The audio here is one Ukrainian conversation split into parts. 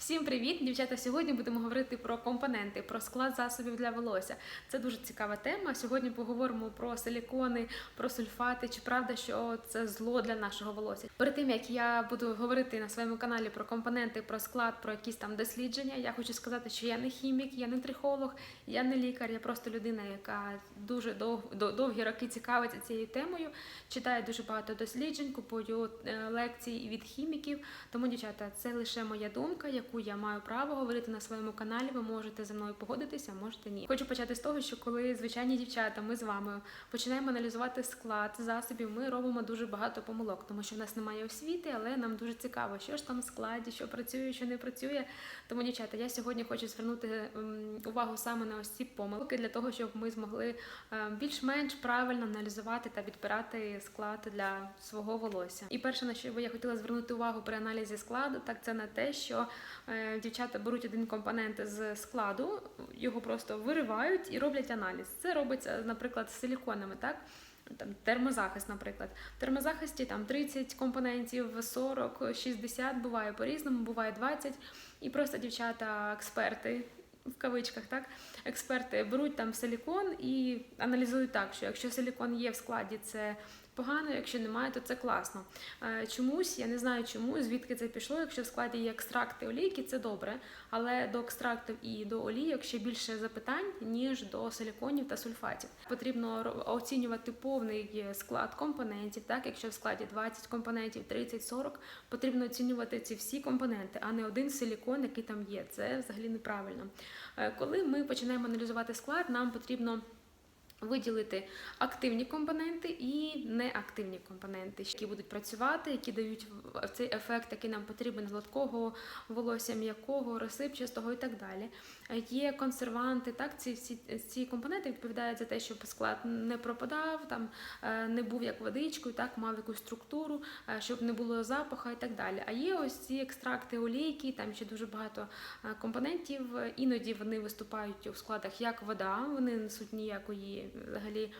Всім привіт, дівчата! Сьогодні будемо говорити про компоненти, про склад засобів для волосся. Це дуже цікава тема. Сьогодні поговоримо про силікони, про сульфати. Чи правда, що це зло для нашого волосся? Перед тим як я буду говорити на своєму каналі про компоненти, про склад, про якісь там дослідження, я хочу сказати, що я не хімік, я не трихолог, я не лікар, я просто людина, яка дуже дов, дов- довгі роки цікавиться цією темою, читає дуже багато досліджень, купую е, лекції від хіміків. Тому, дівчата, це лише моя думка, я маю право говорити на своєму каналі. Ви можете зі мною погодитися, можете ні. Хочу почати з того, що коли звичайні дівчата, ми з вами починаємо аналізувати склад засобів, ми робимо дуже багато помилок, тому що в нас немає освіти, але нам дуже цікаво, що ж там в складі, що працює, що не працює. Тому, дівчата, я сьогодні хочу звернути ем, увагу саме на ось ці помилки для того, щоб ми змогли е, більш-менш правильно аналізувати та підбирати склад для свого волосся. І перше, на що я хотіла звернути увагу при аналізі складу, так це на те, що дівчата беруть один компонент з складу, його просто виривають і роблять аналіз. Це робиться, наприклад, з силіконами, так? Там термозахист, наприклад. В термозахисті там 30 компонентів, 40, 60, буває по-різному, буває 20. І просто дівчата, експерти. В кавичках, так, експерти беруть там силікон і аналізують так, що якщо силікон є в складі, це погано, якщо немає, то це класно. Е, Чомусь, я не знаю чому, звідки це пішло. Якщо в складі є екстракти олійки, це добре. Але до екстрактів і до олійок ще більше запитань, ніж до силіконів та сульфатів. Потрібно оцінювати повний склад компонентів. Так, якщо в складі 20 компонентів, 30, 40, потрібно оцінювати ці всі компоненти, а не один силікон, який там є. Це взагалі неправильно. Е, Коли ми починаємо аналізувати склад, нам потрібно виділити активні компоненти і неактивні компоненти, які будуть працювати, які дають цей ефект, який нам потрібен гладкого волосся, м'якого, розсипчастого і так далі. Є консерванти, так ці всі ці компоненти відповідають за те, щоб склад не пропадав, там е, не був як водичкою, так мав якусь структуру, е, щоб не було запаха і так далі. А є ось ці екстракти олійки, там ще дуже багато е, компонентів. Іноді вони виступають у складах як вода, вони не несуть ніякої взагалі.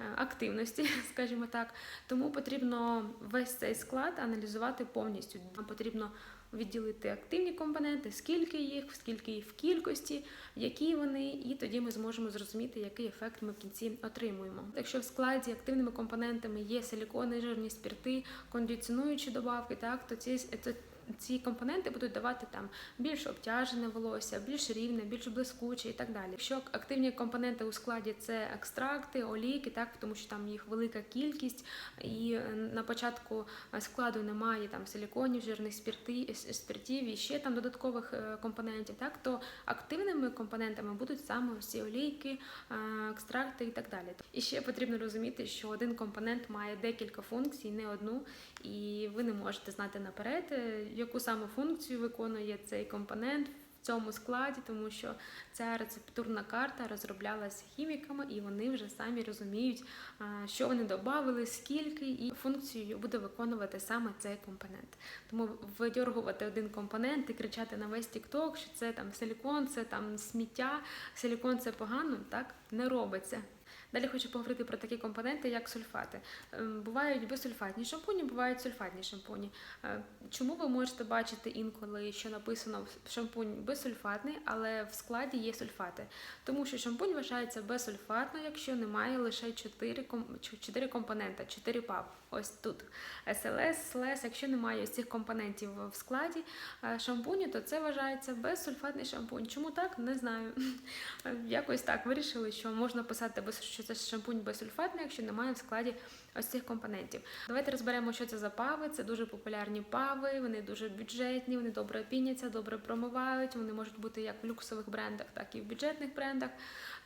е, Активності, скажімо так, тому потрібно весь цей склад аналізувати повністю. Нам потрібно відділити активні компоненти, скільки їх, скільки їх в кількості, які вони, і тоді ми зможемо зрозуміти, який ефект ми в кінці отримуємо. Якщо в складі активними компонентами є силікони, жирні спірти, кондиціонуючі добавки, так то ці це- ці компоненти будуть давати там більш обтяжене волосся, більш рівне, більш блискуче і так далі. Якщо активні компоненти у складі це екстракти, олійки, так тому що там їх велика кількість, і е, на початку складу немає там силіконів, жирних спірти, с- спиртів і ще там додаткових е, компонентів, так то активними компонентами будуть саме ці олійки, е, екстракти і так далі. І ще потрібно розуміти, що один компонент має декілька функцій, не одну, і ви не можете знати наперед, яку саме функцію виконує цей компонент. В цьому складі, тому що ця рецептурна карта розроблялася хіміками, і вони вже самі розуміють, що вони додали, скільки і функцію буде виконувати саме цей компонент. Тому видьоргувати один компонент і кричати на весь TikTok, що це там силікон, це там сміття, силікон це погано, так не робиться. Далі хочу поговорити про такі компоненти, як сульфати. Ем, Бувають безсульфатні шампуні, бувають сульфатні шампуні. Е, Чому ви можете бачити інколи, що написано шампунь безсульфатний, але в складі є сульфати? Тому що шампунь вважається безсульфатно, якщо немає лише 4, 4 компонента, 4 ПАВ. Ось тут СЛС, СЛС. Якщо немає ось цих компонентів в складі е, шампуню, то це вважається безсульфатний шампунь. Чому так? Не знаю. Якось так вирішили, що можна писати, без- що це шампунь безсульфатний, якщо немає в складі ось цих компонентів. Давайте розберемо, що це за пави. Це дуже популярні пави, вони дуже бюджетні, вони добре піняться, добре промивають. Вони можуть бути як в люксових брендах, так і в бюджетних брендах.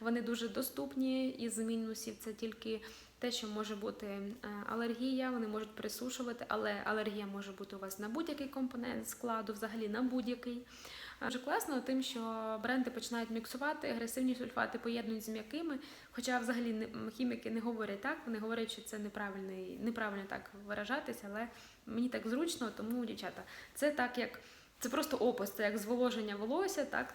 Вони дуже доступні. Із мінусів це тільки те, що може бути е, алергія, вони можуть присушувати, але алергія може бути у вас на будь-який компонент складу, взагалі на будь-який. Дуже класно тим, що бренди починають міксувати, агресивні сульфати поєднують з м'якими. Хоча взагалі хіміки не говорять так, вони говорять, що це неправильний, неправильно так виражатися, але мені так зручно, тому, дівчата, це так як. Це просто опис, це як зволоження волосся, так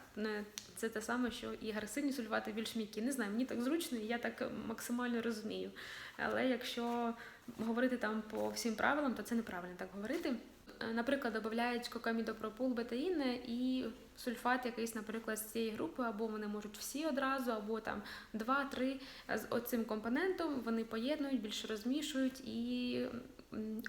це те саме, що і агресивні сульфати більш м'які. Не знаю, мені так зручно, і я так максимально розумію. Але якщо говорити там по всім правилам, то це неправильно так говорити. Е, наприклад, додають кокамідопропул, бетаїни і сульфат якийсь, наприклад, з цієї групи, або вони можуть всі одразу, або там два-три з оцим компонентом вони поєднують, більше розмішують і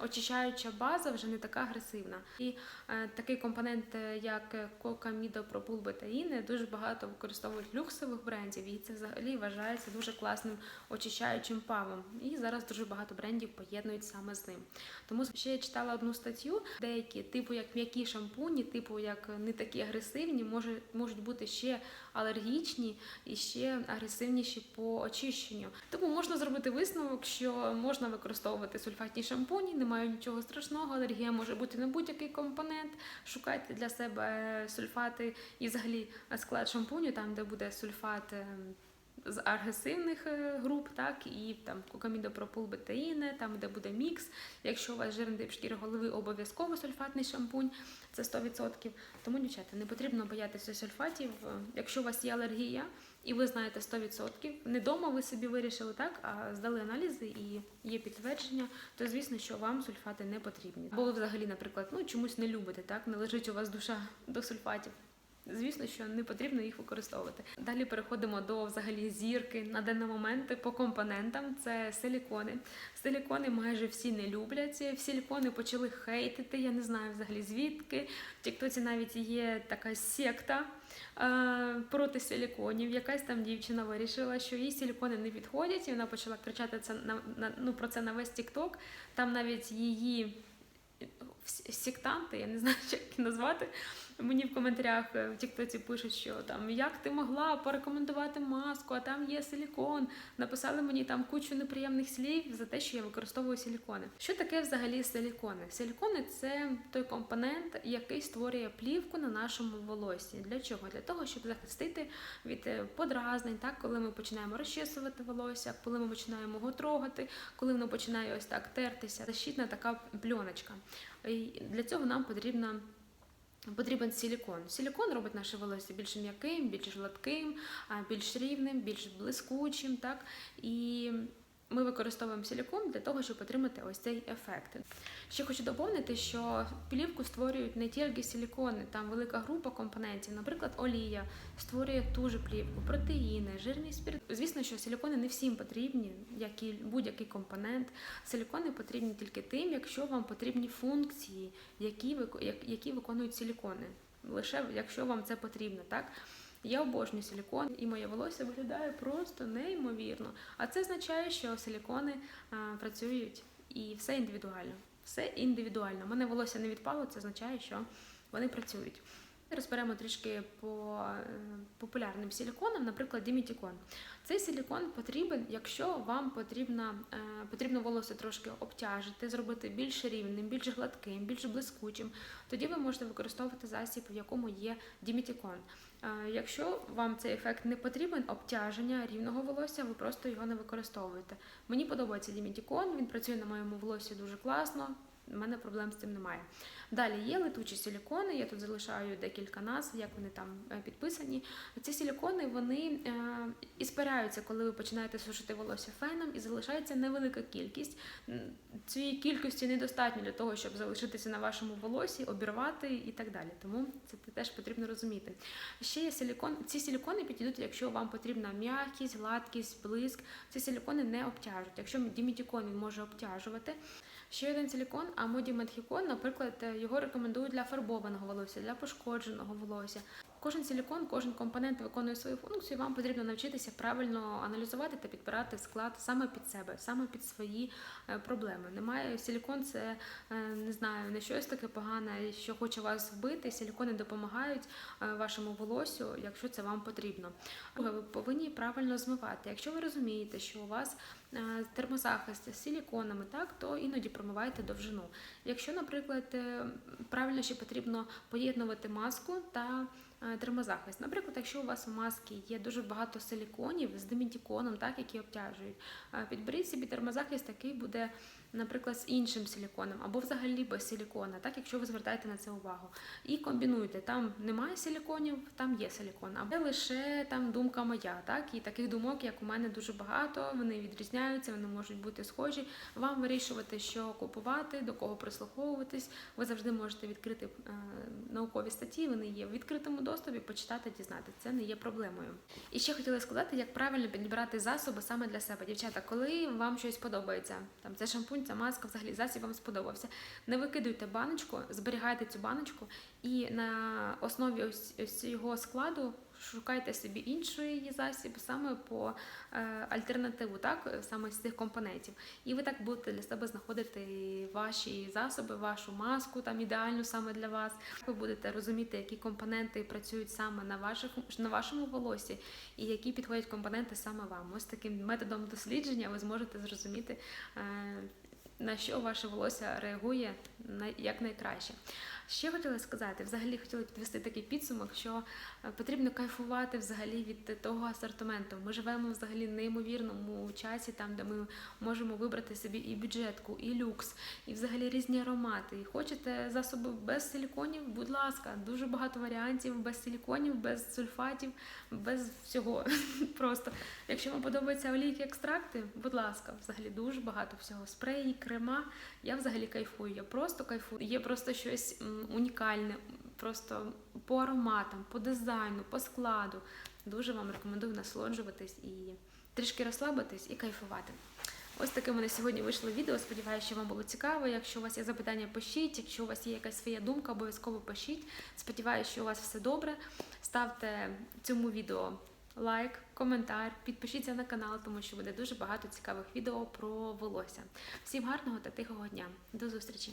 очищаюча база вже не така агресивна. І е, такий компонент, е, як кокамідопропул бетаїни, дуже багато використовують люксових брендів, і це взагалі вважається дуже класним очищаючим павом. І зараз дуже багато брендів поєднують саме з ним. Тому ще я читала одну статтю, деякі, типу як м'які шампуні, типу як не такі агресивні, може, можуть бути ще алергічні і ще агресивніші по очищенню. Тому можна зробити висновок, що можна використовувати сульфатні шампуні, немає нічого страшного. Алергія може бути на будь-який компонент. Шукайте для себе сульфати і взагалі склад шампуню, там де буде сульфат. З агресивних е, груп, так і там кокамідопропулбетаїни, там де буде мікс. Якщо у вас жирний тип шкіри голови, обов'язково сульфатний шампунь, це 100%. Тому, дівчата, не потрібно боятися сульфатів. Е, Якщо у вас є алергія і ви знаєте 100%, не дома ви собі вирішили так, а здали аналізи і є підтвердження, то звісно, що вам сульфати не потрібні. Бо ви взагалі, наприклад, ну чомусь не любите, так не лежить у вас душа до сульфатів. Звісно, що не потрібно їх використовувати. Далі переходимо до взагалі зірки на даний момент по компонентам. Це силікони. Силікони майже всі не люблять. Силікони почали хейтити. Я не знаю взагалі звідки. В Тіктоці навіть є така секта е, проти силіконів. Якась там дівчина вирішила, що їй силікони не підходять, і вона почала кричати це на, на ну про це на весь Тікток. Там навіть її сектанти, я не знаю, як їх назвати. Мені в коментарях е, в Тіктоці пишуть, що там як ти могла порекомендувати маску, а там є силікон. Написали мені там кучу неприємних слів за те, що я використовую силікони. Що таке взагалі силікони? Силікони це той компонент, який створює плівку на нашому волосі. Для чого? Для того, щоб захистити від е, подразнень, так коли ми починаємо розчесувати волосся, коли ми починаємо його трогати, коли воно починає ось так тертися. Защитна така пленочка. І для цього нам потрібна. Потрібен силікон. Силікон робить наше волосся більш м'яким, більш гладким, більш рівним, більш блискучим. Так? І ми використовуємо силікон для того, щоб отримати ось цей ефект. Ще хочу доповнити, що плівку створюють не тільки силікони, там велика група компонентів, наприклад, олія створює ту же плівку, протеїни, жирний спірт. Звісно, що силікони не всім потрібні, як і будь-який компонент. Силікони потрібні тільки тим, якщо вам потрібні функції, які, які виконують силікони. Лише якщо вам це потрібно, так? Я обожнюю силікон, і моє волосся виглядає просто неймовірно. А це означає, що силікони а, працюють і все індивідуально. Все індивідуально. У мене волосся не відпало, це означає, що вони працюють. Розберемо трішки по е, популярним силіконам, наприклад, Дімітікон. Цей силікон потрібен, якщо вам потрібно, е, потрібно волосся трошки обтяжити, зробити більш рівним, більш гладким, більш блискучим. Тоді ви можете використовувати засіб, в якому є Дімітікон. Е, Якщо вам цей ефект не потрібен, обтяження рівного волосся, ви просто його не використовуєте. Мені подобається Дімітікон, він працює на моєму волосі дуже класно. У мене проблем з цим немає. Далі є летучі силікони. Я тут залишаю декілька назв, як вони там е, підписані. Ці силікони вони е, і спираються, коли ви починаєте сушити волосся феном, і залишається невелика кількість. Цієї кількості недостатньо для того, щоб залишитися на вашому волосі, обірвати і так далі. Тому це теж потрібно розуміти. Ще є силікон. Ці силікони підійдуть, якщо вам потрібна м'якість, гладкість, блиск. Ці силікони не обтяжуть. Якщо дімітікон він може обтяжувати. Ще один силікон, амоді медхікон, наприклад, е, його рекомендують для фарбованого волосся, для пошкодженого волосся. Кожен силікон, кожен компонент виконує свою функцію. Вам потрібно навчитися правильно аналізувати та підбирати склад саме під себе, саме під свої е, проблеми. Немає силікон, це е, не знаю, не щось таке погане, що хоче вас вбити. Силікони допомагають е, вашому волосю, якщо це вам потрібно. Ви повинні правильно змивати. Якщо ви розумієте, що у вас термозахист з силіконами, так то іноді промивайте довжину. Якщо, наприклад, правильно ще потрібно поєднувати маску та термозахист. Наприклад, якщо у вас у маски є дуже багато силіконів з димітіконом, так які обтяжують, е, підберіть собі термозахист, який буде наприклад, з іншим силіконом, або взагалі без силікона, так, якщо ви звертаєте на це увагу. І комбінуйте. Там немає силіконів, там є силікон. А лише там думка моя, так, і таких думок, як у мене, дуже багато. Вони відрізняються, вони можуть бути схожі. Вам вирішувати, що купувати, до кого прислуховуватись. Ви завжди можете відкрити е, наукові статті, вони є в відкритому доступі, почитати, дізнатися. Це не є проблемою. І ще хотіла сказати, як правильно підбирати засоби саме для себе. Дівчата, коли вам щось подобається, там це шампунь, ця маска, взагалі засіб вам сподобався. Не викидуйте баночку, зберігайте цю баночку і на основі ось, ось цього складу. Шукайте собі інший засіб саме по е, альтернативу, так саме з цих компонентів. І ви так будете для себе знаходити ваші засоби, вашу маску там ідеальну саме для вас. Ви будете розуміти, які компоненти працюють саме на ваших на вашому волосі, і які підходять компоненти саме вам. Ось таким методом дослідження ви зможете зрозуміти. Е, на що ваше волосся реагує на як найкраще. Ще хотіла сказати, взагалі хотіла підвести такий підсумок, що е, потрібно кайфувати взагалі від того асортименту. Ми живемо взагалі неймовірному часі, там де ми можемо вибрати собі і бюджетку, і люкс, і взагалі різні аромати. І хочете засоби без силіконів, будь ласка, дуже багато варіантів без силіконів, без сульфатів, без всього. Просто якщо вам подобаються олійки, екстракти, будь ласка, взагалі дуже багато всього. Спреї, крема. Я взагалі кайфую. Я просто кайфую. Є просто щось унікальне, просто по ароматам, по дизайну, по складу. Дуже вам рекомендую насолоджуватись і трішки розслабитись і кайфувати. Ось таке в мене сьогодні вийшло відео. Сподіваюся, що вам було цікаво. Якщо у вас є запитання, пишіть. Якщо у вас є якась своя думка, обов'язково пишіть. Сподіваюся, що у вас все добре. Ставте цьому відео лайк, коментар, підпишіться на канал, тому що буде дуже багато цікавих відео про волосся. Всім гарного та тихого дня. До зустрічі!